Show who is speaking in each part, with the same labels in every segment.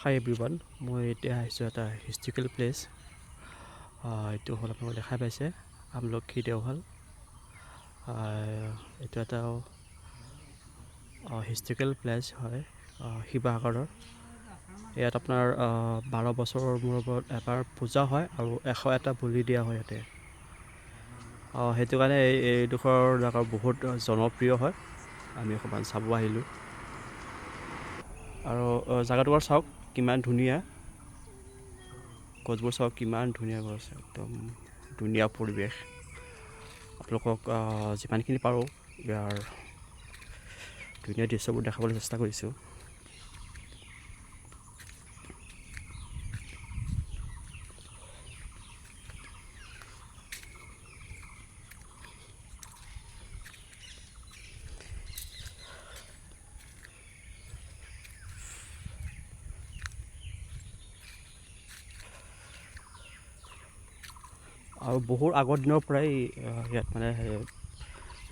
Speaker 1: হাই everyone মই এতিয়া আহিছোঁ এটা হিষ্ট্ৰিকেল প্লেচ এইটো হ'ল আপোনালোকে দেখাই পাইছে আমলখি দেওশাল আহ, এইটো এটা হিষ্ট্ৰিকেল প্লেচ হয় শিৱসাগৰৰ ইয়াত আপোনাৰ বাৰ বছৰৰ মূৰৰ মূৰত এবাৰ পূজা হয় আৰু এশ এটা বলি দিয়া হয় ইয়াতে সেইটো কাৰণে এই এইডোখৰ জেগা বহুত জনপ্ৰিয় হয় আমি অকণমান চাব আহিলোঁ আৰু আহ, জেগাডোখৰ চাওক কিমান ধুনীয়া। গছবোৰ চাওক কিমান ধুনীয়া গছ একদম ধুনীয়া পৰিৱেশ। আপোনালোকক যিমানখিনি পাৰোঁ ইয়াৰ ধুনীয়া দৃশ্যবোৰ দেখাবলৈ চেষ্টা কৰিছোঁ। আৰু বহুত আগৰ দিনৰ পৰাই ইয়াত মানে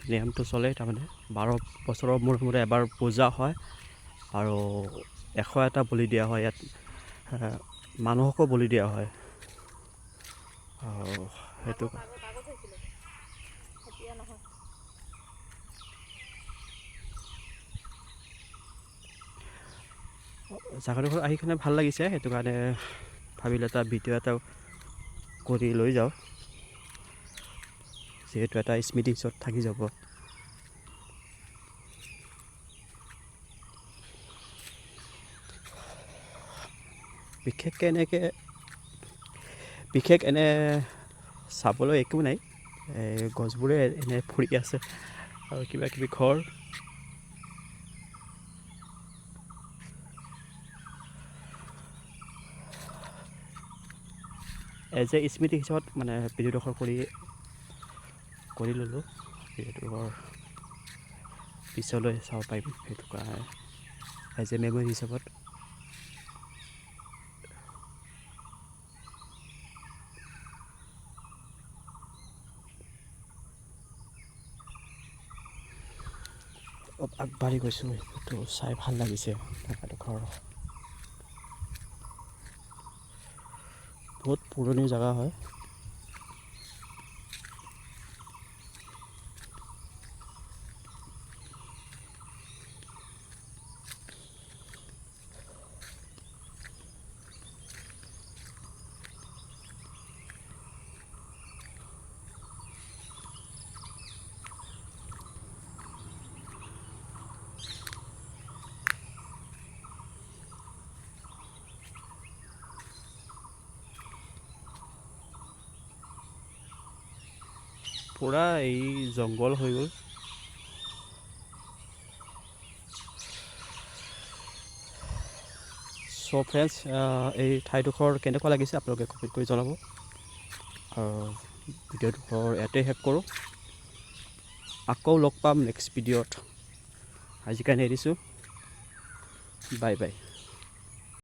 Speaker 1: নিয়মটো চলে তাৰমানে। বাৰ বছৰৰ মূৰে মূৰে এবাৰ পূজা হয় আৰু এশ এটা বলি দিয়া হয় ইয়াত মানুহকো বলি দিয়া হয়। আৰু সেইটো জেগাডোখৰ আহি কিনে ভাল লাগিছে সেইটো কাৰণে ভাবিলোঁ এটা ভিডিঅ' এটা কৰি লৈ যাওঁ। যিহেতু এটা স্মৃতি হিচাপত থাকি যাব। বিশেষকৈ এনেকৈ বিশেষ এনে চাবলৈ একো নাই। গছবোৰে এনে ফুৰি আছে আৰু কিবা কিবি ঘৰ। এজ এ স্মৃতি হিচাপত মানে ভিডিঅ'ডোখৰ কৰি কৰি ল'লোঁ। ভিডিঅ'ডোখৰ পিছলৈ চাব পাৰিম সেইটো এজ এ মেমৰি হিচাপত। আগবাঢ়ি গৈছোঁ সেইটো চাই ভাল লাগিছে জেগাডোখৰ বহুত পুৰণি জেগা হয়। পূৰা এই জংঘল হৈ গ'ল। চ' ফ্ৰেণ্ডছ এই ঠাইডোখৰ কেনেকুৱা লাগিছে আপোনালোকে কমেণ্ট কৰি জনাব। আৰু ভিডিঅ'ডোখৰ ইয়াতে শেষ কৰোঁ। আকৌ লগ পাম নেক্সট ভিডিঅ'ত। আজিৰ কাৰণে এৰিছোঁ। Bye bye.